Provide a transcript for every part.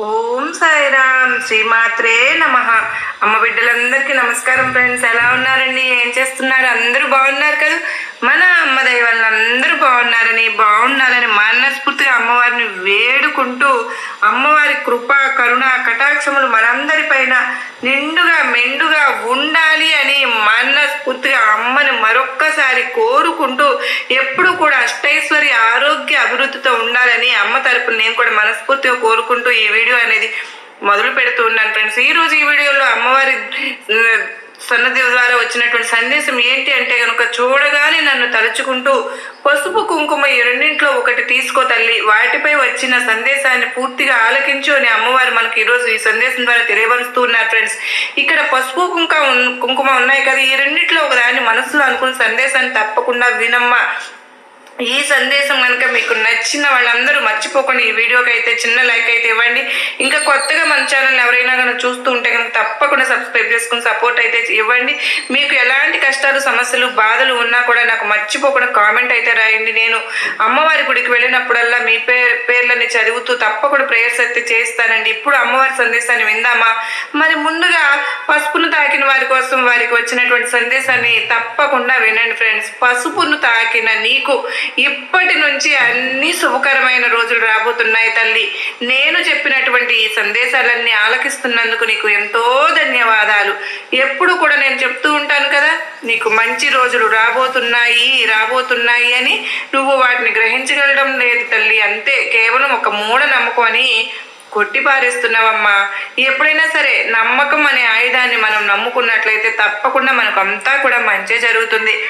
ఓం సాయిరామ్ శ్రీమాత్రే నమ. అమ్మ బిడ్డలందరికీ నమస్కారం ఫ్రెండ్స్. ఎలా ఉన్నారండి? ఏం చేస్తున్నారు? అందరూ బాగున్నారు కదా? మన అమ్మ దయ వల్ల అందరూ బాగున్నారని బాగుండాలని మనస్ఫూర్తిగా అమ్మవారిని వేడుకుంటూ అమ్మవారి కృప కరుణ కటాక్షములు మనందరిపైన నిండుగా మెండుగా ఉండాలి అని మనస్ఫూర్తిగా అమ్మని మరొక్కసారి కోరుకుంటూ ఎప్పుడు కూడా అష్టైశ్వర్య ఆరోగ్య అభివృద్ధితో ఉండాలని అమ్మ తరపున నేను కూడా మనస్ఫూర్తిగా కోరుకుంటూ ఈ వీడియో అనేది మొదలు పెడుతూ ఉన్నాను. ఫ్రెండ్స్ ఈ రోజు ఈ వీడియోలో అమ్మవారి సన్నది ద్వారా వచ్చినటువంటి సందేశం ఏంటి అంటే కనుక చూడగానే నన్ను తలుచుకుంటూ పసుపు కుంకుమ ఈ రెండింట్లో ఒకటి తీసుకో తల్లి. వాటిపై వచ్చిన సందేశాన్ని పూర్తిగా ఆలకించు అని అమ్మవారు మనకి ఈరోజు ఈ సందేశం ద్వారా తెలియపరుస్తూ ఉన్నారు ఫ్రెండ్స్ ఇక్కడ పసుపు కుంక కుంకుమ ఉన్నాయి కదా. ఈ రెండింటిలో ఒక దాన్ని మనసులో అనుకున్న సందేశాన్ని తప్పకుండా వినమ్మా. ఈ సందేశం కనుక మీకు నచ్చిన వాళ్ళందరూ మర్చిపోకుండా. ఈ వీడియోకి అయితే చిన్న లైక్ అయితే ఇవ్వండి. ఇంకా కొత్తగా మన ఛానల్ ఎవరైనా కనుక చూస్తూ ఉంటే కనుక తప్పకుండా సబ్స్క్రైబ్ చేసుకుని సపోర్ట్ అయితే ఇవ్వండి. మీకు ఎలాంటి కష్టాలు సమస్యలు బాధలు ఉన్నా కూడా నాకు మర్చిపోకుండా కామెంట్ అయితే రాయండి. నేను అమ్మవారి గుడికి వెళ్ళినప్పుడల్లా మీ పేరు పేర్లని చదువుతూ తప్పకుండా ప్రేయర్స్ అయితే చేస్తానండి. ఇప్పుడు అమ్మవారి సందేశాన్ని విందామా? మరి ముందుగా పసుపును తాకిన వారి కోసం వారికి వచ్చినటువంటి సందేశాన్ని తప్పకుండా వినండి ఫ్రెండ్స్. పసుపును తాకిన నీకు ఇప్పటి నుంచి అన్ని శుభకరమైన రోజులు రాబోతున్నాయి తల్లి. నేను చెప్పినటువంటి ఈ సందేశాలన్నీ ఆలకిస్తున్నందుకు నీకు ఎంతో ధన్యవాదాలు. ఎప్పుడు కూడా నేను చెప్తూ ఉంటాను కదా నీకు మంచి రోజులు రాబోతున్నాయి రాబోతున్నాయి అని నువ్వు వాటిని గ్రహించగలడం లేదు తల్లి. అంతే కేవలం ఒక మూఢ నమ్మకం అని కొట్టి పారేస్తున్నావమ్మా. ఎప్పుడైనా సరే నమ్మకం అనే ఆయుధాన్ని మనం నమ్ముకున్నట్లయితే తప్పకుండా మనకు అంతా కూడా మంచి జరుగుతుంది.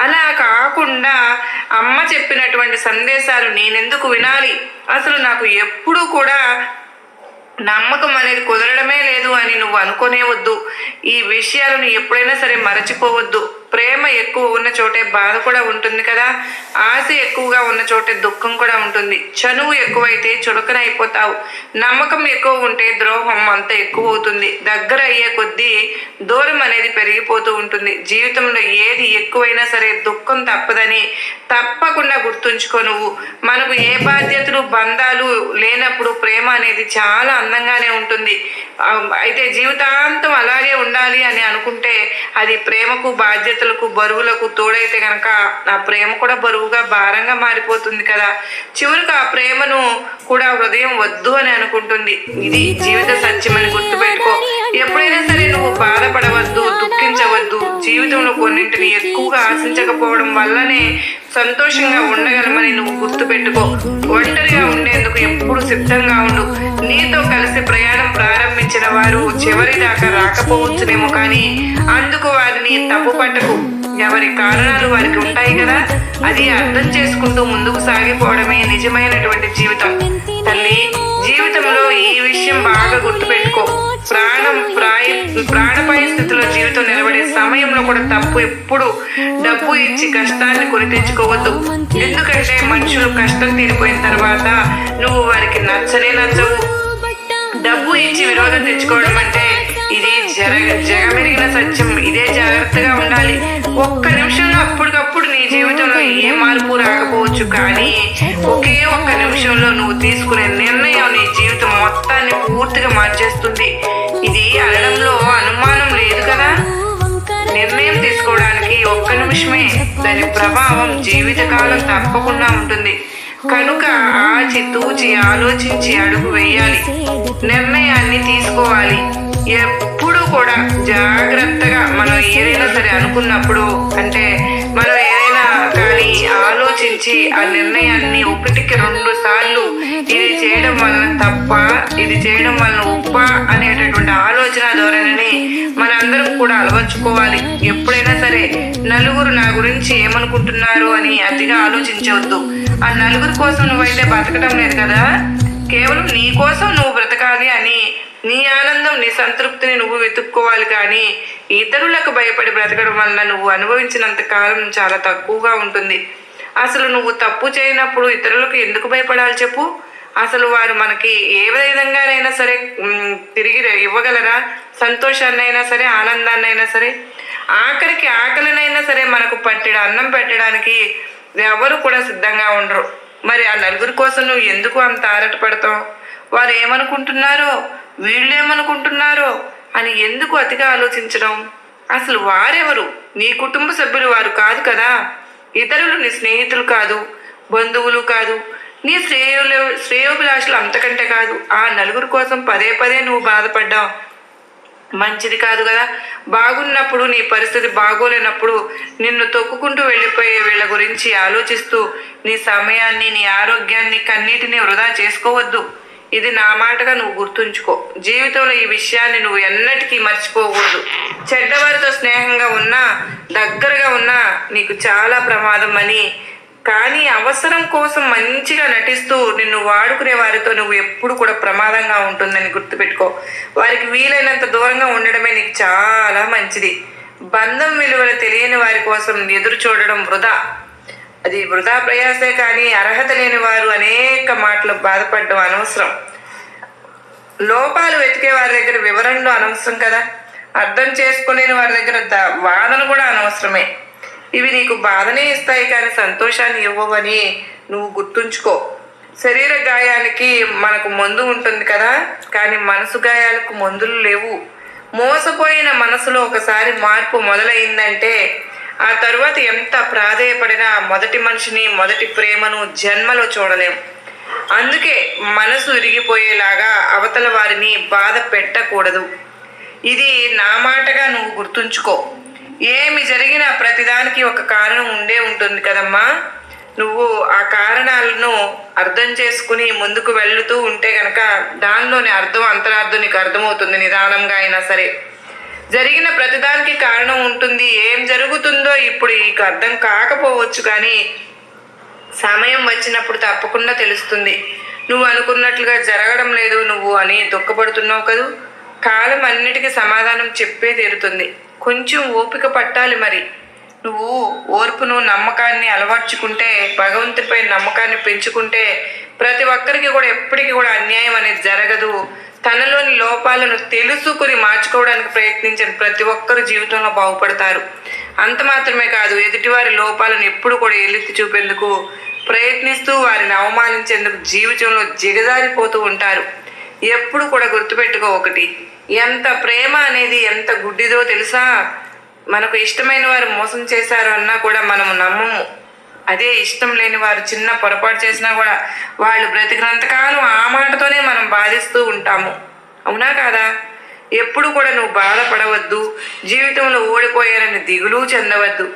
అలా కాకుండా అమ్మ చెప్పినటువంటి సందేశాలు నేనెందుకు వినాలి? అసలు నాకు ఎప్పుడూ కూడా నమ్మకం అనేది కుదరడమే లేదు అని నువ్వు అనుకోనే వద్దు. ఈ విషయాలను ఎప్పుడైనా సరే మరచిపోవద్దు. ప్రేమ ఎక్కువ ఉన్న చోటే బాధ కూడా ఉంటుంది కదా. ఆశ ఎక్కువగా ఉన్న చోటే దుఃఖం కూడా ఉంటుంది. చనువు ఎక్కువైతే చులకన అయిపోతావు. నమ్మకం ఎక్కువ ఉంటే ద్రోహం అంత ఎక్కువ అవుతుంది. దగ్గర అయ్యే కొద్దీ దూరం అనేది పెరిగిపోతూ ఉంటుంది. జీవితంలో ఏది ఎక్కువైనా సరే దుఃఖం తప్పదని తప్పకుండా గుర్తుంచుకో నువ్వు. మనకు ఏ బాధ్యతలు బంధాలు లేనప్పుడు ప్రేమ అనేది చాలా అందంగానే ఉంటుంది. అయితే జీవితాంతం అలాగే ఉండాలి అని అనుకుంటే అది ప్రేమకు బాధ్యత బాధ్యతలకు బరువులకు తోడైతే గనక ఆ ప్రేమ కూడా బరువుగా భారంగా మారిపోతుంది కదా. చివరికి ఆ ప్రేమను కూడా హృదయం వద్దు అని అనుకుంటుంది. ఇది జీవిత సత్యమని గుర్తుపెట్టుకో. ఎప్పుడైనా సరే నువ్వు బాధపడవద్దు దుఃఖించవద్దు. జీవితంలో కొన్నింటిని ఎక్కువగా ఆశించకపోవడం వల్లనే సంతోషంగా ఉండగలమని నువ్వు గుర్తుపెట్టుకో. ఒంటరిగా ఉండేందుకు ఎప్పుడు సిద్ధంగా ఉండు. నీతో కలిసి ప్రయాణం ప్రారంభించిన వారు చివరి దాకా రాకపోవచ్చునేమో కానీ అందుకు వారిని తప్పు పట్టకు. ఎవరి కారణాలు వారికి ఉంటాయి కదా అది అర్థం చేసుకుంటూ ముందుకు సాగిపోవడమే నిజమైనటువంటి జీవితం. తల్లి జీవితంలో ఈ విషయం బాగా గుర్తుపెట్టుకో. ప్రాణం ప్రాయ ప్రాణపాయ స్థితిలో జీవితం నిలబడే సమయంలో కూడా తప్పు ఎప్పుడు డబ్బు ఇచ్చి కష్టాన్ని కొని తెచ్చుకోవద్దు. ఎందుకంటే మనుషులు కష్టం తీరిపోయిన తర్వాత నువ్వు వారికి నచ్చనే నచ్చవు. డబ్బు ఇచ్చి విరోధం తెచ్చుకోవడం అంటే ఇది జగ జగమెరిగిన సత్యం ఇదే జాగ్రత్తగా ఉండాలి. ఒక్క నిమిషంలో అప్పటికప్పుడు నీ జీవితంలో ఏ మార్పు రాకపోవచ్చు కానీ ఒకే ఒక్క నిమిషంలో నువ్వు తీసుకునే నిర్ణయం నీ జీవితం మొత్తాన్ని పూర్తిగా మార్చేస్తుంది. ఇది అనడంలో అనుమానం లేదు కదా? నిర్ణయం తీసుకోవడానికి ఒక్క నిమిషమే దాని ప్రభావం జీవితకాలం తప్పకుండా ఉంటుంది. కనుక ఆచి తూచి ఆలోచించి అడుగు వేయాలి. నిర్ణయాన్ని తీసుకోవాలి. ఎప్పుడు కూడా జాగ్రత్తగా మనం ఏదైనా సరే అనుకున్నప్పుడు అంటే మనం ఏదైనా కానీ ఆలోచించి ఆ నిర్ణయాన్ని ఒకటికి రెండు సార్లు ఇది చేయడం వలన తప్ప ఇది చేయడం వలన ఉప్ప అనేటటువంటి ఆలోచన ధోరణిని మనందరం కూడా అలవర్చుకోవాలి. ఎప్పుడైనా సరే నలుగురు నా గురించి ఏమనుకుంటున్నారు అని అతిగా ఆలోచించవద్దు. ఆ నలుగురు కోసం నువ్వైతే బతకడం లేదు కదా? కేవలం నీ కోసం నువ్వు బ్రతకాలి అని నీ ఆనందం నీ సంతృప్తిని నువ్వు వెతుక్కోవాలి కానీ ఇతరులకు భయపడి బ్రతకడం వల్ల నువ్వు అనుభవించినంత కాలం చాలా తక్కువగా ఉంటుంది. అసలు నువ్వు తప్పు చేయనప్పుడు ఇతరులకు ఎందుకు భయపడాలి చెప్పు? అసలు వారు మనకి ఏ విధంగానైనా సరే తిరిగి ఇవ్వగలరా? సంతోషాన్ని అయినా సరే ఆనందాన్ని అయినా సరే? ఆఖరికి ఆకలినైనా సరే మనకు పట్టిన అన్నం పెట్టడానికి ఎవరు కూడా సిద్ధంగా ఉండరు. మరి ఆ నలుగురి కోసం నువ్వు ఎందుకు అంత ఆరట పడతావు? వారు ఏమనుకుంటున్నారో వీళ్ళు ఏమనుకుంటున్నారో అని ఎందుకు అతిగా ఆలోచించడం? అసలు వారెవరు? నీ కుటుంబ సభ్యులు వారు కాదు కదా. ఇతరులు నీ స్నేహితులు కాదు బంధువులు కాదు. నీ శ్రేయోలు శ్రేయోభిలాషులు అంతకంటే కాదు. ఆ నలుగురు కోసం పదే పదే నువ్వు బాధపడ్డావు. మంచిది కాదు కదా? బాగున్నప్పుడు నీ పరిస్థితి బాగోలేనప్పుడు నిన్ను తొక్కుకుంటూ వెళ్ళిపోయే వీళ్ళ గురించి ఆలోచిస్తూ నీ సమయాన్ని నీ ఆరోగ్యాన్ని కన్నీటిని వృధా చేసుకోవద్దు. ఇది నా మాటగా నువ్వు గుర్తుంచుకో. జీవితంలో ఈ విషయాన్ని నువ్వు ఎన్నటికీ మర్చిపోకూడదు. చెడ్డవారితో స్నేహంగా ఉన్నా దగ్గరగా ఉన్నా నీకు చాలా ప్రమాదం అని కానీ అవసరం కోసం మంచిగా నటిస్తూ నిన్ను వాడుకునే వారితో నువ్వు ఎప్పుడు కూడా ప్రమాదంగా ఉంటుందని గుర్తుపెట్టుకో. వారికి వీలైనంత దూరంగా ఉండడమే నీకు చాలా మంచిది. బంధం విలువలు తెలియని వారి కోసం ఎదురు చూడడం వృధా. అది వృధా ప్రయాసే కానీ అర్హత లేని వారు అనేక మాటలు బాధపడడం అనవసరం. లోపాలు వెతికే వారి దగ్గర వివరణలు అనవసరం కదా? అర్థం చేసుకునే వారి దగ్గర ద- వాదన కూడా అనవసరమే. ఇవి నీకు బాధనే ఇస్తాయి కానీ సంతోషాన్ని ఇవ్వవని నువ్వు గుర్తుంచుకో. శరీర గాయానికి మనకు మందు ఉంటుంది కదా కానీ మనసు గాయాలకు మందులు లేవు. మోసపోయిన మనసులో ఒకసారి మార్పు మొదలైందంటే ఆ తరువాత ఎంత ప్రాధేయపడినా మొదటి మనిషిని మొదటి ప్రేమను జన్మలో చూడలేం. అందుకే మనసు విరిగిపోయేలాగా అవతల వారిని బాధ పెట్టకూడదు. ఇది నా మాటగా నువ్వు గుర్తుంచుకో. ఏమి జరిగినా ప్రతిదానికి ఒక కారణం ఉండే ఉంటుంది కదమ్మా. నువ్వు ఆ కారణాలను అర్థం చేసుకుని ముందుకు వెళ్తూ ఉంటే గనక దానిలోని అర్థం అంతరార్థం నీకు అర్థమవుతుంది నిదానంగా అయినా సరే. జరిగిన ప్రతిదానికి కారణం ఉంటుంది. ఏం జరుగుతుందో ఇప్పుడు నీకు అర్థం కాకపోవచ్చు కానీ సమయం వచ్చినప్పుడు తప్పకుండా తెలుస్తుంది. నువ్వు అనుకున్నట్లుగా జరగడం లేదు నువ్వు అని దుఃఖపడుతున్నావు కదూ. కాలం అన్నిటికీ సమాధానం చెప్పే తీరుతుంది. కొంచెం ఓపిక పట్టాలి మరి. నువ్వు ఓర్పును నమ్మకాన్ని అలవర్చుకుంటే భగవంతుడిపై నమ్మకాన్ని పెంచుకుంటే ప్రతి ఒక్కరికి కూడా ఎప్పటికీ కూడా అన్యాయం అనేది జరగదు. తనలోని లోపాలను తెలుసుకుని మార్చుకోవడానికి ప్రయత్నించిన ప్రతి ఒక్కరు జీవితంలో బాగుపడతారు. అంత మాత్రమే కాదు ఎదుటివారి లోపాలను ఎప్పుడు కూడా ఎల్లెత్తి చూపేందుకు ప్రయత్నిస్తూ వారిని అవమానించేందుకు జీవితంలో జిగజారిపోతూ ఉంటారు. ఎప్పుడు కూడా గుర్తుపెట్టుకో ఒకటి. ఎంత ప్రేమ అనేది ఎంత గుడ్డిదో తెలుసా? మనకు ఇష్టమైన వారు మోసం చేశారు అన్నా కూడా మనము నమ్మము. అదే ఇష్టం లేని వారు చిన్న పొరపాటు చేసినా కూడా వాళ్ళు బ్రతికినంతకాలం ఆ మాటతోనే మనం బాధిస్తూ ఉంటాము. అవునా కాదా? ఎప్పుడు కూడా నువ్వు బాధపడవద్దు. జీవితంలో ఓడిపోయానని దిగులు చెందవద్దు.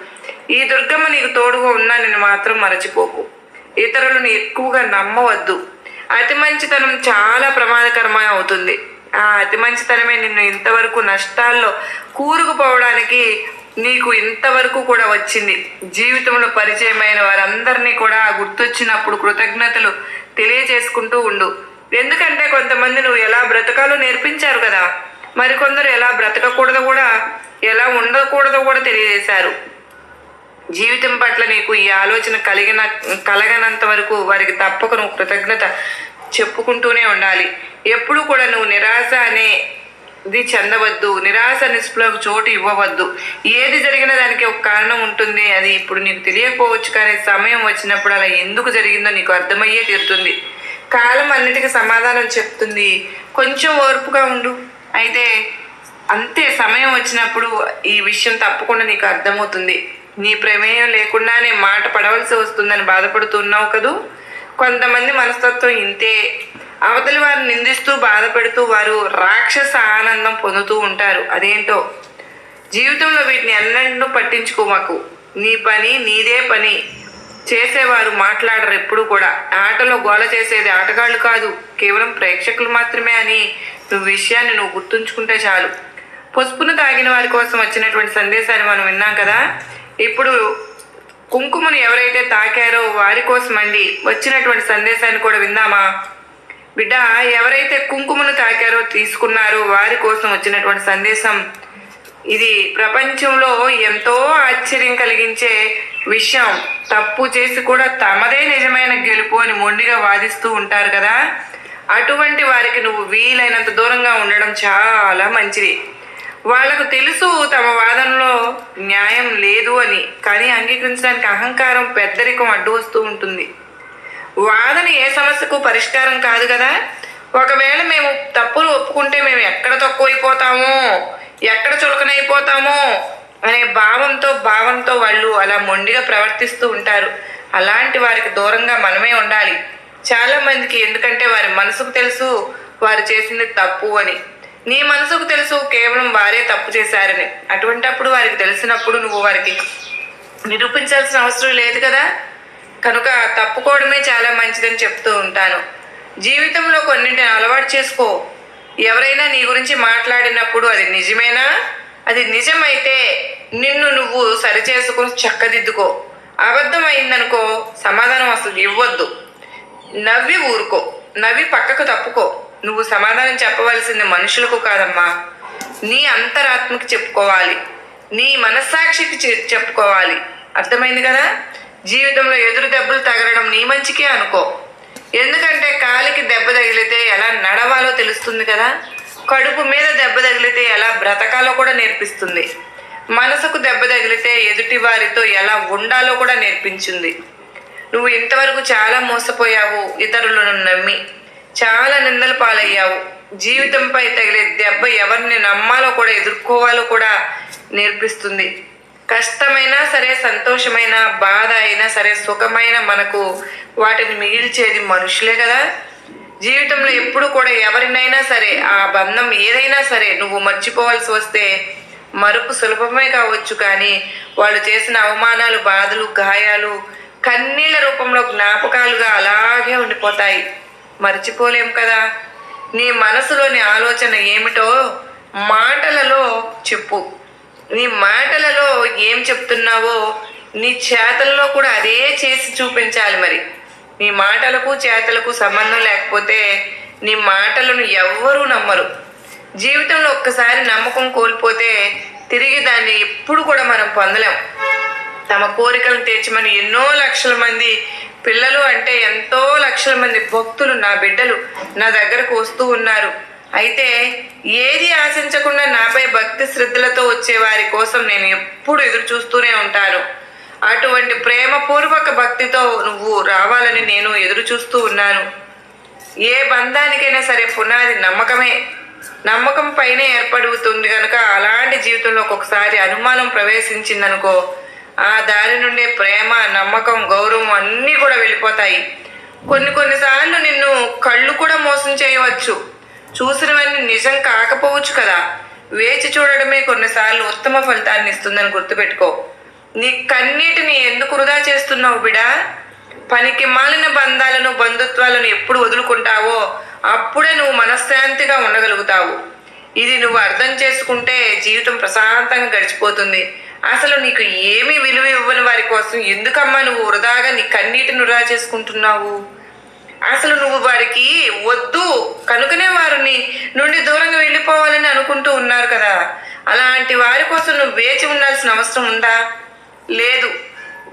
ఈ దుర్గమ్మ నీకు తోడుగా ఉన్నా నేను మాత్రం మరచిపోకు. ఇతరులను ఎక్కువగా నమ్మవద్దు. అతి మంచితనం చాలా ప్రమాదకరమై అవుతుంది. ఆ అతి మంచితనమే నిన్ను ఇంతవరకు నష్టాల్లో కూరుకుపోవడానికి నీకు ఇంతవరకు కూడా వచ్చింది. జీవితంలో పరిచయమైన వారందరినీ కూడా గుర్తొచ్చినప్పుడు కృతజ్ఞతలు తెలియజేసుకుంటూ ఉండు. ఎందుకంటే కొంతమంది నువ్వు ఎలా బ్రతకాలో నేర్పించారు కదా. మరికొందరు ఎలా బ్రతకకూడదో కూడా ఎలా ఉండకూడదో కూడా తెలియజేశారు. జీవితం పట్ల నీకు ఈ ఆలోచన కలిగిన కలగనంత వరకు వారికి తప్పక నువ్వు కృతజ్ఞత చెప్పుకుంటూనే ఉండాలి. ఎప్పుడు కూడా నువ్వు నిరాశ అనే ఇది చెందవద్దు. నిరాశ నిస్పులకు చోటు ఇవ్వవద్దు. ఏది జరిగిన దానికి ఒక కారణం ఉంటుంది. అది ఇప్పుడు నీకు తెలియకపోవచ్చు కానీ సమయం వచ్చినప్పుడు అలా ఎందుకు జరిగిందో నీకు అర్థమయ్యే తీరుతుంది. కాలం అన్నిటికీ సమాధానం చెప్తుంది. కొంచెం ఓర్పుగా ఉండు. అయితే అంతే సమయం వచ్చినప్పుడు ఈ విషయం తప్పకుండా నీకు అర్థమవుతుంది. నీ ప్రమేయం లేకుండానే మాట పడవలసి వస్తుందని బాధపడుతున్నావు కదూ? కొంతమంది మనస్తత్వం ఇంతే. అవతలి వారిని నిందిస్తూ బాధపెడుతూ వారు రాక్షస ఆనందం పొందుతూ ఉంటారు. అదేంటో? జీవితంలో వీటిని అన్నింటినూ పట్టించుకోమాకు నీ పని నీదే పని. చేసేవారు మాట్లాడరు ఎప్పుడు కూడా. ఆటలో గోల చేసేది ఆటగాళ్ళు కాదు. కేవలం ప్రేక్షకులు మాత్రమే అని నువ్వు విషయాన్ని నువ్వు గుర్తుంచుకుంటే చాలు. పసుపును తాగిన వారి కోసం వచ్చినటువంటి సందేశాన్ని మనం విన్నాం కదా? ఇప్పుడు కుంకుమను ఎవరైతే తాకారో వారి కోసం అండి వచ్చినటువంటి సందేశాన్ని కూడా విందామా? బిడ్డ ఎవరైతే కుంకుమను తాకారో తీసుకున్నారో వారి కోసం వచ్చినటువంటి సందేశం ఇది ప్రపంచంలో ఎంతో ఆశ్చర్యం కలిగించే విషయం. తప్పు చేసి కూడా తమదే నిజమైన గెలుపు అని మొండిగా వాదిస్తూ ఉంటారు కదా? అటువంటి వారికి నువ్వు వీలైనంత దూరంగా ఉండడం చాలా మంచిది. వాళ్ళకు తెలుసు తమ వాదనలో న్యాయం లేదు అని కానీ అంగీకరించడానికి అహంకారం పెద్దరికం అడ్డు వస్తూ ఉంటుంది. వాదన ఏ సమస్యకు పరిష్కారం కాదు కదా? ఒకవేళ మేము తప్పులు ఒప్పుకుంటే మేము ఎక్కడ తక్కువైపోతామో? ఎక్కడ చులకనైపోతామో? అనే భావంతో భావంతో వాళ్ళు అలా మొండిగా ప్రవర్తిస్తూ ఉంటారు. అలాంటి వారికి దూరంగా మనమే ఉండాలి. చాలా మందికి ఎందుకంటే వారి మనసుకు తెలుసు వారు చేసింది తప్పు అని. నీ మనసుకు తెలుసు కేవలం వారే తప్పు చేశారని. అటువంటప్పుడు వారికి తెలిసినప్పుడు నువ్వు వారికి నిరూపించాల్సిన అవసరం లేదు కదా? కనుక తప్పుకోవడమే చాలా మంచిదని చెప్తూ ఉంటాను. జీవితంలో కొన్నింటిని అలవాటు చేసుకో. ఎవరైనా నీ గురించి మాట్లాడినప్పుడు అది నిజమేనా? అది నిజమైతే నిన్ను నువ్వు సరిచేసుకుని చక్కదిద్దుకో. అబద్ధం అయిందనుకో సమాధానం అసలు ఇవ్వద్దు. నవ్వి ఊరుకో. నవ్వి పక్కకు తప్పుకో. నువ్వు సమాధానం చెప్పవలసింది మనుషులకు కాదమ్మా. నీ అంతరాత్మకి చెప్పుకోవాలి. నీ మనస్సాక్షికి చె- చెప్పుకోవాలి. అర్థమైంది కదా? జీవితంలో ఎదురు దెబ్బలు తగలడం నీ మంచికే అనుకో. ఎందుకంటే కాలికి దెబ్బ తగిలితే ఎలా నడవాలో తెలుస్తుంది కదా? కడుపు మీద దెబ్బ తగిలితే ఎలా బ్రతకాలో కూడా నేర్పిస్తుంది. మనసుకు దెబ్బ తగిలితే ఎదుటి వారితో ఎలా ఉండాలో కూడా నేర్పించింది. నువ్వు ఇంతవరకు చాలా మోసపోయావు ఇతరులను నమ్మి. చాలా నిందలు పాలయ్యావు. జీవితంపై తగిలే దెబ్బ ఎవరిని నమ్మాలో కూడా ఎదుర్కోవాలో కూడా నేర్పిస్తుంది. కష్టమైనా సరే సంతోషమైన బాధ అయినా సరే సుఖమైన మనకు వాటిని మిగిల్చేది మనుషులే కదా. జీవితంలో ఎప్పుడు కూడా ఎవరినైనా సరే ఆ బంధం ఏదైనా సరే నువ్వు మర్చిపోవాల్సి వస్తే మరుపు సులభమే కావచ్చు కానీ వాళ్ళు చేసిన అవమానాలు బాధలు గాయాలు కన్నీళ్ళ రూపంలో జ్ఞాపకాలుగా అలాగే ఉండిపోతాయి. మర్చిపోలేం కదా. నీ మనసులోని ఆలోచన ఏమిటో మాటలలో చెప్పు. నీ మాటలలో ఏం చెప్తున్నావో నీ చేతల్లో కూడా అదే చేసి చూపించాలి మరి. నీ మాటలకు చేతలకు సంబంధం లేకపోతే నీ మాటలను ఎవ్వరూ నమ్మరు. జీవితంలో ఒక్కసారి నమ్మకం కోల్పోతే తిరిగి దాన్ని ఎప్పుడు కూడా మనం పొందలేం. తమ కోరికలను తీర్చమని ఎన్నో లక్షల మంది పిల్లలు అంటే ఎంతో లక్షల మంది భక్తులు నా బిడ్డలు నా దగ్గరకు వస్తూ ఉన్నారు. అయితే ఏది ఆశించకుండా నాపై భక్తి శ్రద్ధలతో వచ్చే వారి కోసం నేను ఎప్పుడు ఎదురు చూస్తూనే ఉంటాను. అటువంటి ప్రేమపూర్వక భక్తితో నువ్వు రావాలని నేను ఎదురు చూస్తూ ఉన్నాను. ఏ బంధానికైనా సరే పునాది నమ్మకమే. నమ్మకం పైనే ఏర్పడుతుంది కనుక అలాంటి జీవితంలో ఒక్కొక్కసారి అనుమానం ప్రవేశించిందనుకో ఆ దారి నుండే ప్రేమ నమ్మకం గౌరవం అన్నీ కూడా వెళ్ళిపోతాయి. కొన్ని కొన్నిసార్లు నిన్ను కళ్ళు కూడా మోసం చేయవచ్చు. చూసినవన్నీ నిజం కాకపోవచ్చు కదా. వేచి చూడడమే కొన్నిసార్లు ఉత్తమ ఫలితాన్ని ఇస్తుందని గుర్తుపెట్టుకో. నీ కన్నీటిని ఎందుకు వృధా చేస్తున్నావు బిడా? పనికి మాలిన బంధాలను బంధుత్వాలను ఎప్పుడు వదులుకుంటావో అప్పుడే నువ్వు మనశ్శాంతిగా ఉండగలుగుతావు. ఇది నువ్వు అర్థం చేసుకుంటే జీవితం ప్రశాంతంగా గడిచిపోతుంది. అసలు నీకు ఏమీ విలువ ఇవ్వని వారి కోసం ఎందుకమ్మా నువ్వు వృధాగా నీ కన్నీటిని వృధా చేసుకుంటున్నావు? అసలు నువ్వు వారికి వద్దు. కనుకనే వారిని నుండి దూరంగా వెళ్ళిపోవాలని అనుకుంటూ ఉన్నారు కదా. అలాంటి వారి కోసం నువ్వు వేచి ఉండాల్సిన అవసరం ఉందా? లేదు.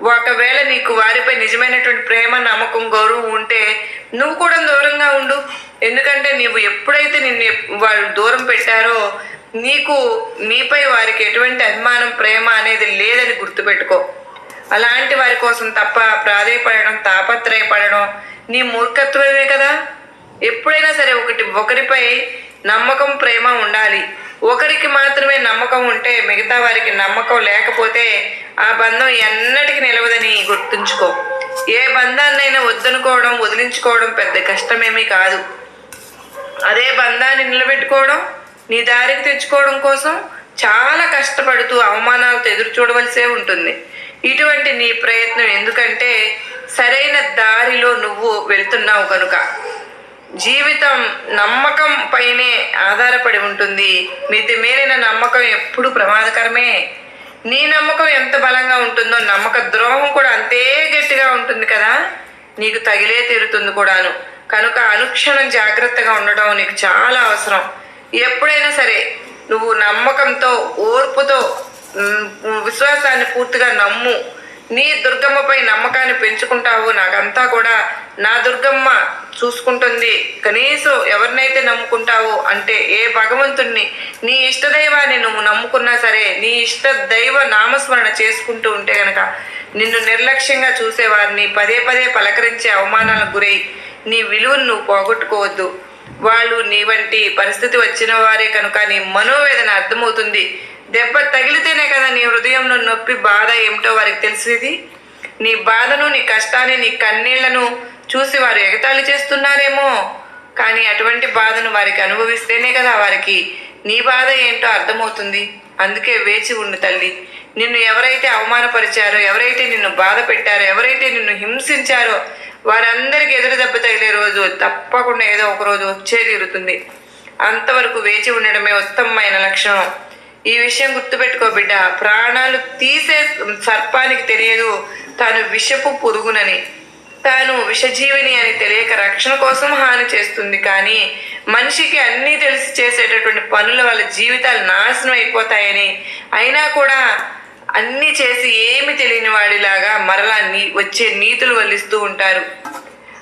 ఒకవేళ నీకు వారిపై నిజమైనటువంటి ప్రేమ నమ్మకం గౌరవం ఉంటే నువ్వు కూడా దూరంగా ఉండు. ఎందుకంటే నీవు ఎప్పుడైతే నిన్ను వాళ్ళు దూరం పెట్టారో నీకు నీపై వారికి ఎటువంటి అభిమానం ప్రేమ అనేది లేదని గుర్తుపెట్టుకో. అలాంటి వారి కోసం తప్ప ప్రాధేయపడడం తాపత్రయపడడం నీ మూర్ఖత్వమే కదా? ఎప్పుడైనా సరే ఒకటి ఒకరిపై నమ్మకం ప్రేమ ఉండాలి. ఒకరికి మాత్రమే నమ్మకం ఉంటే మిగతా వారికి నమ్మకం లేకపోతే ఆ బంధం ఎన్నటికి నిలవదని గుర్తుంచుకో. ఏ బంధాన్నైనా వద్దనుకోవడం వదిలించుకోవడం పెద్ద కష్టమేమీ కాదు. అదే బంధాన్ని నిలబెట్టుకోవడం నీ దారికి తెచ్చుకోవడం కోసం చాలా కష్టపడుతూ అవమానాలతో ఎదురు చూడవలసే ఉంటుంది. ఇటువంటి నీ ప్రయత్నం ఎందుకంటే సరైన దారిలో నువ్వు వెళ్తున్నావు కనుక. జీవితం నమ్మకం పైనే ఆధారపడి ఉంటుంది. మితిమీరిన నమ్మకం ఎప్పుడు ప్రమాదకరమే. నీ నమ్మకం ఎంత బలంగా ఉంటుందో నమ్మక ద్రోహం కూడా అంతే గట్టిగా ఉంటుంది కదా. నీకు తగిలే తీరుతుంది కూడాను. కనుక అనుక్షణం జాగ్రత్తగా ఉండడం నీకు చాలా అవసరం. ఎప్పుడైనా సరే నువ్వు నమ్మకంతో ఓర్పుతో విశ్వాసాన్ని పూర్తిగా నమ్ము. నీ దుర్గమ్మపై నమ్మకాన్ని పెంచుకుంటావు. నాకంతా కూడా నా దుర్గమ్మ చూసుకుంటుంది. కనీసం ఎవరినైతే నమ్ముకుంటావో అంటే ఏ భగవంతుణ్ణి నీ ఇష్ట దైవాన్ని నువ్వు నమ్ముకున్నా సరే నీ ఇష్ట దైవ నామస్మరణ చేసుకుంటూ ఉంటే గనక నిన్ను నిర్లక్ష్యంగా చూసేవారిని పదే పదే పలకరించే అవమానాలకు గురై నీ విలువను నువ్వు పోగొట్టుకోవద్దు. వాళ్ళు నీ వంటి పరిస్థితి వచ్చిన వారే కనుక నీ మనోవేదన అర్థమవుతుంది. దెబ్బ తగిలితేనే కదా నీ హృదయంలో నొప్పి బాధ ఏమిటో వారికి తెలిసేది? నీ బాధను నీ కష్టాన్ని నీ కన్నీళ్ళను చూసి వారు ఎగతాళి చేస్తున్నారేమో. కానీ అటువంటి బాధను వారికి అనుభవిస్తేనే కదా వారికి నీ బాధ ఏంటో అర్థమవుతుంది. అందుకే వేచి ఉండు తల్లి. నిన్ను ఎవరైతే అవమానపరిచారో ఎవరైతే నిన్ను బాధ పెట్టారో ఎవరైతే నిన్ను హింసించారో వారందరికీ ఎదురు దెబ్బ తగిలే రోజు తప్పకుండా ఏదో ఒక రోజు వచ్చే తీరుతుంది. అంతవరకు వేచి ఉండడమే ఉత్తమమైన లక్షణం. ఈ విషయం గుర్తుపెట్టుకో బిడ్డ ప్రాణాలు తీసే సర్పానికి తెలియదు తాను విషపు పురుగునని. తాను విషజీవిని అని తెలియక రక్షణ కోసం హాని చేస్తుంది కానీ మనిషికి అన్నీ తెలిసి చేసేటటువంటి పనుల వల్ల జీవితాలు నాశనం అయిపోతాయని. అయినా కూడా అన్నీ చేసి ఏమి తెలియని వాడిలాగా మరలా నీ వచ్చే నీతులు వల్లిస్తూ ఉంటారు.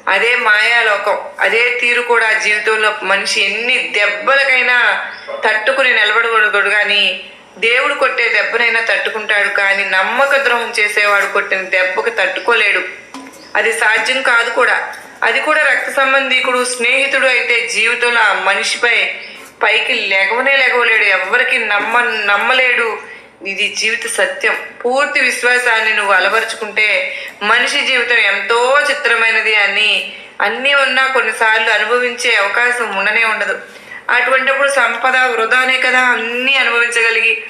అదే మాయాలోకం అదే తీరు కూడా జీవితంలో మనిషి ఎన్ని దెబ్బలకైనా తట్టుకుని నిలబడకూడదు కానీ దేవుడు కొట్టే దెబ్బనైనా తట్టుకుంటాడు కానీ నమ్మక ద్రోహం చేసేవాడు కొట్టిన దెబ్బకు తట్టుకోలేడు. అది సాధ్యం కాదు కూడా. అది కూడా రక్త సంబంధికుడు స్నేహితుడు అయితే జీవితంలో ఆ మనిషిపై పైకి లెగవనే లెగవలేడు ఎవ్వరికి నమ్మ నమ్మలేడు. ఇది జీవిత సత్యం. పూర్తి విశ్వాసాన్ని నువ్వు అలవరుచుకుంటే మనిషి జీవితం ఎంతో చిత్రమైనది అని అన్నీ ఉన్నా కొన్నిసార్లు అనుభవించే అవకాశం ఉండనే ఉండదు. అటువంటిప్పుడు సంపద వృధానే కదా అన్నీ అనుభవించగలిగి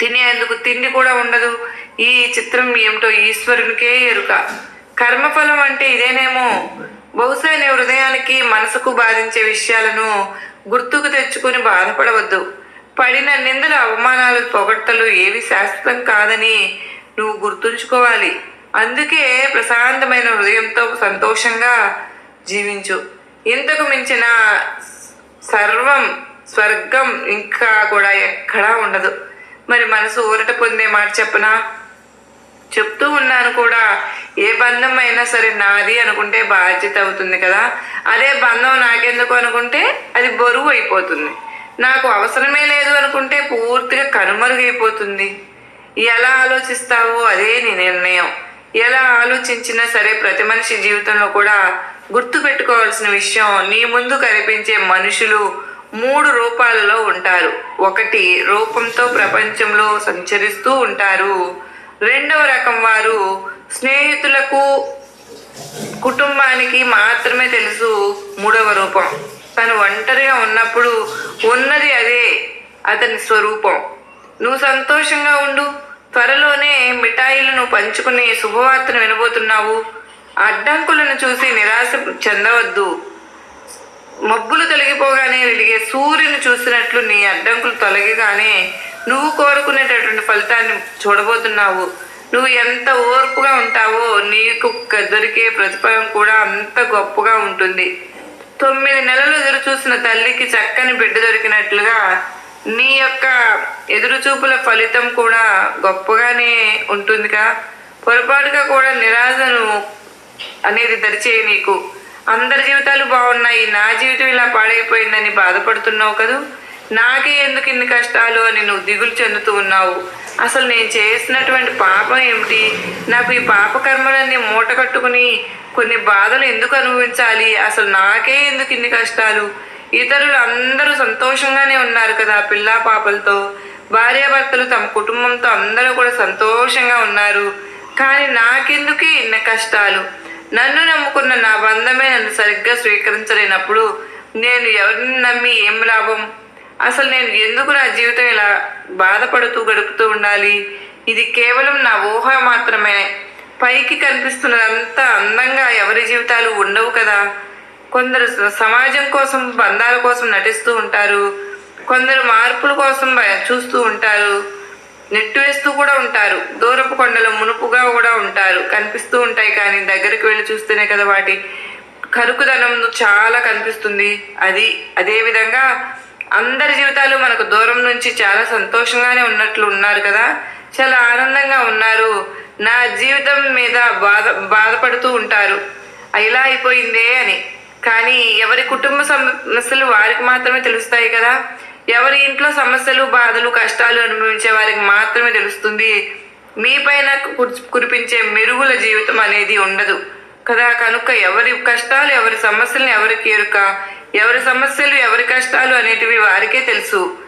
తినేందుకు తిండి కూడా ఉండదు. ఈ చిత్రం ఏమిటో ఈశ్వరునికే ఎరుక. కర్మఫలం అంటే ఇదేనేమో? బహుశా నీ హృదయానికి మనసుకు బాధించే విషయాలను గుర్తుకు తెచ్చుకొని బాధపడవద్దు. పడిన నిందలు అవమానాలు పొగడ్తలు ఏవి శాశ్వతం కాదని నువ్వు గుర్తుంచుకోవాలి. అందుకే ప్రశాంతమైన హృదయంతో సంతోషంగా జీవించు. ఇంతకు మించిన సర్వం స్వర్గం ఇంకా కూడా ఎక్కడా ఉండదు. మరి మనసు ఊరట పొందే మాట చెప్పనా? చెప్తూ ఉన్నాను కూడా. ఏ బంధం అయినా సరే నాది అనుకుంటే బాధ్యత అవుతుంది కదా. అదే బంధం నాకెందుకు అనుకుంటే అది బరువు అయిపోతుంది. నాకు అవసరమే లేదు అనుకుంటే పూర్తిగా కనుమరుగైపోతుంది. ఎలా ఆలోచిస్తావో అదే నీ నిర్ణయం. ఎలా ఆలోచించినా సరే ప్రతి మనిషి జీవితంలో కూడా గుర్తు పెట్టుకోవాల్సిన విషయం నీ ముందు కనిపించే మనుషులు మూడు రూపాలలో ఉంటారు. ఒకటి రూపంతో ప్రపంచంలో సంచరిస్తూ ఉంటారు. రెండవ రకం వారు స్నేహితులకు కుటుంబానికి మాత్రమే తెలుసు మూడవ రూపం. తను ఒంటరిగా ఉన్నప్పుడు ఉన్నది అదే అతని స్వరూపం. నువ్వు సంతోషంగా ఉండు త్వరలోనే మిఠాయిలను పంచుకునే శుభవార్తను వినబోతున్నావు. అడ్డంకులను చూసి నిరాశ చెందవద్దు. మబ్బులు తొలగిపోగానే వెలిగే సూర్యుని చూసినట్లు నీ అడ్డంకులు తొలగిగానే నువ్వు కోరుకునేటటువంటి ఫలితాన్ని చూడబోతున్నావు. నువ్వు ఎంత ఓర్పుగా ఉంటావో నీకు దొరికే ప్రతిఫలం కూడా అంత గొప్పగా ఉంటుంది. తొమ్మిది నెలలు ఎదురు చూసిన తల్లికి చక్కని బిడ్డ దొరికినట్లుగా నీ యొక్క ఎదురుచూపుల ఫలితం కూడా గొప్పగానే ఉంటుందిగా. పొరపాటుగా కూడా నిరాశను అనేది దరిచేయి నీకు. అందరి జీవితాలు బాగున్నాయి నా జీవితం ఇలా పాడైపోయిందని బాధపడుతున్నావు కదా? నాకే ఎందుకు ఇన్ని కష్టాలు అని నువ్వు దిగులు చెందుతూ ఉన్నావు? అసలు నేను చేసినటువంటి పాపం ఏమిటి? నాకు ఈ పాపకర్మలన్నీ మూట కట్టుకుని కొన్ని బాధలు ఎందుకు అనుభవించాలి? అసలు నాకే ఎందుకు ఇన్ని కష్టాలు? ఇతరులు అందరూ సంతోషంగానే ఉన్నారు కదా పిల్లా పాపలతో. భార్యాభర్తలు తమ కుటుంబంతో అందరూ కూడా సంతోషంగా ఉన్నారు. కానీ నాకెందుకు ఇన్ని కష్టాలు? నన్ను నమ్ముకున్న నా బంధమే నన్ను సరిగ్గా స్వీకరించలేనప్పుడు నేను ఎవరిని నమ్మి ఏం లాభం? అసలు నేను ఎందుకు నా జీవితం ఇలా బాధపడుతూ గడుపుతూ ఉండాలి? ఇది కేవలం నా ఊహ మాత్రమే. పైకి కనిపిస్తున్నదంతా అందంగా ఎవరి జీవితాలు ఉండవు కదా? కొందరు సమాజం కోసం బంధాల కోసం నటిస్తూ ఉంటారు. కొందరు మార్పుల కోసం చూస్తూ ఉంటారు. నెట్టు వేస్తూ కూడా ఉంటారు. దూరపు కొండలు మునుపుగా కూడా ఉంటారు. కనిపిస్తూ ఉంటాయి కానీ దగ్గరికి వెళ్ళి చూస్తేనే కదా వాటి కరుకుదనం చాలా కనిపిస్తుంది. అది అదే విధంగా అందరి జీవితాలు మనకు దూరం నుంచి చాలా సంతోషంగానే ఉన్నట్లు ఉన్నారు కదా? చాలా ఆనందంగా ఉన్నారు. నా జీవితం మీద బాధ బాధపడుతూ ఉంటారు. ఇలా అయిపోయిందే అని. కానీ ఎవరి కుటుంబ సమస్యలు వారికి మాత్రమే తెలుస్తాయి కదా? ఎవరి ఇంట్లో సమస్యలు బాధలు కష్టాలు అనుభవించే వారికి మాత్రమే తెలుస్తుంది. మీ పైన కురిపించే మెరుగుల జీవితం అనేది ఉండదు. కదా కనుక ఎవరి కష్టాలు ఎవరి సమస్యలను ఎవరికి ఎరుక ఎవరి సమస్యలు ఎవరి కష్టాలు అనేటివి వారికే తెలుసు.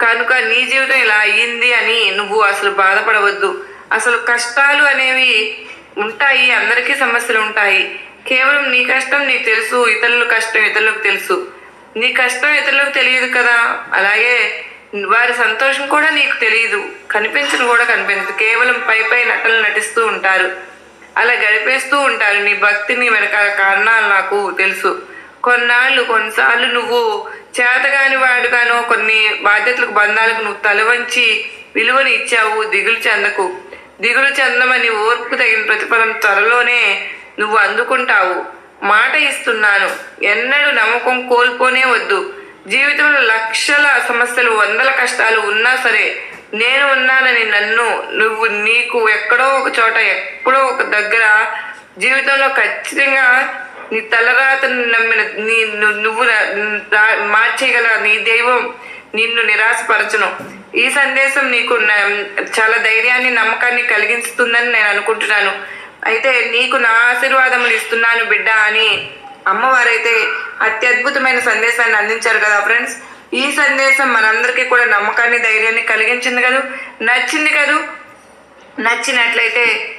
కనుక నీ జీవితం ఇలా అయ్యింది అని నువ్వు అసలు బాధపడవద్దు. అసలు కష్టాలు అనేవి ఉంటాయి అందరికీ సమస్యలు ఉంటాయి. కేవలం నీ కష్టం నీకు తెలుసు ఇతరుల కష్టం ఇతరులకు తెలుసు. నీ కష్టం ఇతరులకు తెలియదు కదా? అలాగే వారి సంతోషం కూడా నీకు తెలియదు. కనిపించను కూడా కనిపించదు. కేవలం పై పై నటలు నటిస్తూ ఉంటారు. అలా గడిపేస్తూ ఉంటారు. నీ భక్తిని వెనకాల కారణాలు నాకు తెలుసు. కొన్నాళ్ళు కొన్నిసార్లు నువ్వు చేతగాని వాడుగానో కొన్ని బాధ్యతలకు బంధాలకు నువ్వు తలవంచి విలువని ఇచ్చావు దిగులు చెందకు. దిగులు చెందమని ఓర్పు తగిన ప్రతిఫలం త్వరలోనే నువ్వు అందుకుంటావు. మాట ఇస్తున్నాను. ఎన్నడూ నమ్మకం కోల్పోనే వద్దు. జీవితంలో లక్షల సమస్యలు వందల కష్టాలు ఉన్నా సరే నేను ఉన్నానని నన్ను నువ్వు నీకు ఎక్కడో ఒక చోట ఎక్కడో ఒక దగ్గర జీవితంలో ఖచ్చితంగా నీ తలరాతను నమ్మిన నీ నువ్వు మార్చేయగల నీ దైవం నిన్ను నిరాశపరచను. ఈ సందేశం నీకు న- చాలా ధైర్యాన్ని నమ్మకాన్ని కలిగిస్తుందని నేను అనుకుంటున్నాను. అయితే నీకు నా ఆశీర్వాదములు ఇస్తున్నాను బిడ్డ అని అమ్మవారైతే అత్యద్భుతమైన సందేశాన్ని అందించారు కదా ఫ్రెండ్స్. ఈ సందేశం మనందరికీ కూడా నమ్మకాన్ని ధైర్యాన్ని కలిగించింది కదా? నచ్చింది కదూ? నచ్చినట్లయితే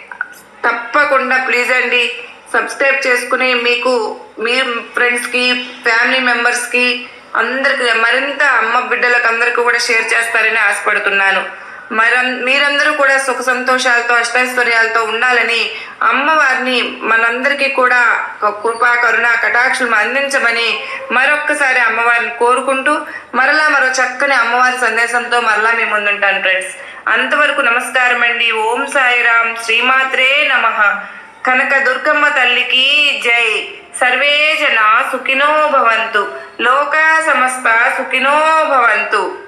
తప్పకుండా ప్లీజ్ అండి సబ్స్క్రైబ్ చేసుకుని మీకు మీ ఫ్రెండ్స్కి ఫ్యామిలీ మెంబర్స్కి అందరికి మరింత అమ్మ బిడ్డలకు అందరికీ కూడా షేర్ చేస్తారని ఆశపడుతున్నాను. మరి మీరందరూ కూడా సుఖ సంతోషాలతో అష్టైశ్వర్యాలతో ఉండాలని అమ్మవారిని మనందరికీ కూడా కృపా కరుణ కటాక్షలు అందించమని మరొక్కసారి అమ్మవారిని కోరుకుంటూ మరలా మరో చక్కని అమ్మవారి సందేశంతో మరలా మీ ముందుంటాను ఫ్రెండ్స్ అంతవరకు నమస్కారం అండి. ఓం సాయిరామ్. శ్రీమాత్రే నమ. కనక దుర్గమ్మ తల్లికి జై. సర్వే జన సుఖినో భవంతు. లోకా సమస్త సుఖినో భవంతు.